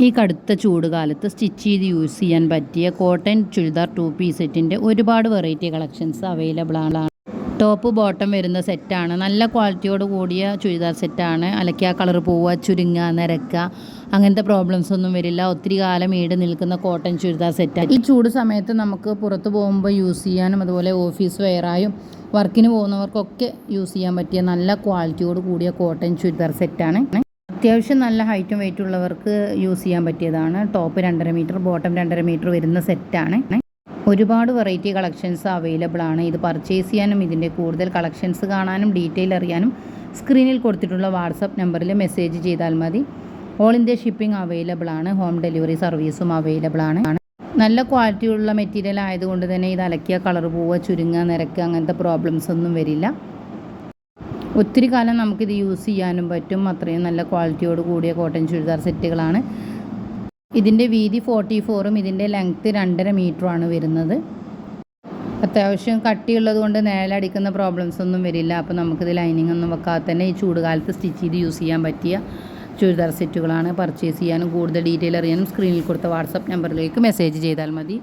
ഈ കടുത്ത ചൂട് കാലത്ത് സ്റ്റിച്ച് ചെയ്ത് യൂസ് ചെയ്യാൻ പറ്റിയ കോട്ടൺ ചുരിദാർ ടു പീസ് സെറ്റിന്റെ ഒരുപാട് വെറൈറ്റി കളക്ഷൻസ് അവൈലബിൾ ആണ്. ടോപ്പ് ബോട്ടം വരുന്ന സെറ്റാണ് നല്ല ക്വാളിറ്റിയോട് കൂടിയ ചുരിദാർ സെറ്റാണ് അലക്കിയ കളർ പോവുക ചുരുങ്ങുക നിരക്കുക. അങ്ങനത്തെ പ്രോബ്ലംസ് ഒന്നും വരില്ല. ഒത്തിരി കാലം ഈട് നിൽക്കുന്ന കോട്ടൺ ചുരിദാർ സെറ്റാണ് ഈ ചൂട് സമയത്ത് നമുക്ക് പുറത്ത് പോകുമ്പോൾ യൂസ് ചെയ്യാനും അതുപോലെ ഓഫീസ് വെയറായും വർക്കിന് പോകുന്നവർക്കൊക്കെ യൂസ് ചെയ്യാൻ പറ്റിയ നല്ല ക്വാളിറ്റിയോട് കൂടിയ കോട്ടൺ ചുരിദാർ സെറ്റാണ് അത്യാവശ്യം നല്ല ഹൈറ്റും വെയിറ്റും ഉള്ളവർക്ക് യൂസ് ചെയ്യാൻ പറ്റിയതാണ്. ടോപ്പ് രണ്ടര മീറ്റർ ബോട്ടം രണ്ടര മീറ്റർ വരുന്ന സെറ്റാണ് ഒരുപാട് വെറൈറ്റി കളക്ഷൻസ് അവൈലബിൾ ആണ്. ഇത് പർച്ചേസ് ചെയ്യാനും ഇതിന്റെ കൂടുതൽ കളക്ഷൻസ് കാണാനും ഡീറ്റെയിൽ അറിയാനും സ്ക്രീനിൽ കൊടുത്തിട്ടുള്ള വാട്സപ്പ് നമ്പറിൽ മെസ്സേജ് ചെയ്താൽ മതി. ഓൾ ഇന്ത്യ ഷിപ്പിംഗ് അവൈലബിൾ ആണ്. ഹോം ഡെലിവറി സർവീസും അവൈലബിൾ ആണ്. നല്ല ക്വാളിറ്റിയുള്ള മെറ്റീരിയൽ ആയതുകൊണ്ട് തന്നെ ഇത് അലക്കിയ കളർ പോവുക ചുരുങ്ങുക നിരക്കുക അങ്ങനത്തെ പ്രോബ്ലംസ് ഒന്നും വരില്ല. ഒത്തിരി കാലം നമുക്കിത് യൂസ് ചെയ്യാനും പറ്റും. അത്രയും നല്ല ക്വാളിറ്റിയോട് കൂടിയ കോട്ടൺ ചുരിദാർ സെറ്റുകളാണ്. ഇതിന്റെ വീതി ഫോർട്ടി ഫോറും ഇതിന്റെ ലെങ്ത്ത് രണ്ടര മീറ്ററുമാണ് വരുന്നത്. അത്യാവശ്യം കട്ടിയുള്ളത് കൊണ്ട് നിഴലടിക്കുന്ന പ്രോബ്ലംസ് ഒന്നും വരില്ല. അപ്പോൾ നമുക്കിത് ലൈനിങ് ഒന്നും വെക്കാതെ തന്നെ ഈ ചൂടുകാലത്ത് സ്റ്റിച്ച് ചെയ്ത് യൂസ് ചെയ്യാൻ പറ്റിയ ചുരിദാർ സെറ്റുകളാണ് പർച്ചേസ് ചെയ്യാനും കൂടുതൽ ഡീറ്റെയിൽ അറിയാനും സ്ക്രീനിൽ കൊടുത്ത വാട്സപ്പ് നമ്പറിലേക്ക് മെസ്സേജ് ചെയ്താൽ മതി.